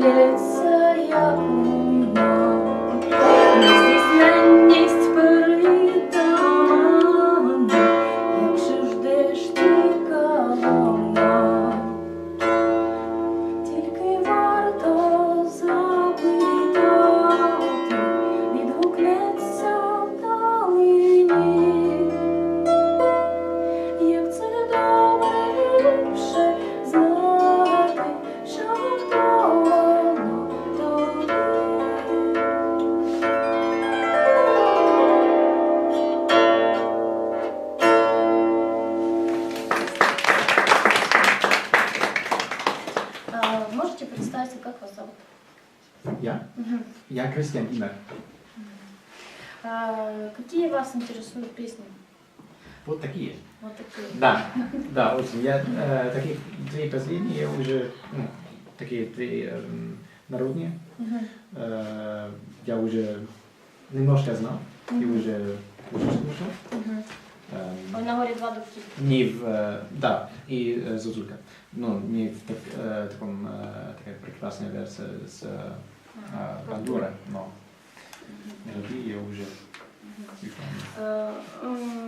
millet sayar Можете представиться, как вас зовут? Я? Мгм. Я Кристиан Имер. А, Какие вас интересуют песни? Вот такие. Вот такие. Да, да, очень. Я э, таких две последние уже, ну, такие три эм, народные. Мгм. Э, я уже немножко знал и Мгм. уже, уже слушал. Мгм. На горе два дубки. не в, э, да, и э, Зозулька. Ну, не в так, э, таком, э, такая прекрасная версия с э, э, Бандурой, но я уже не помню. Э, м,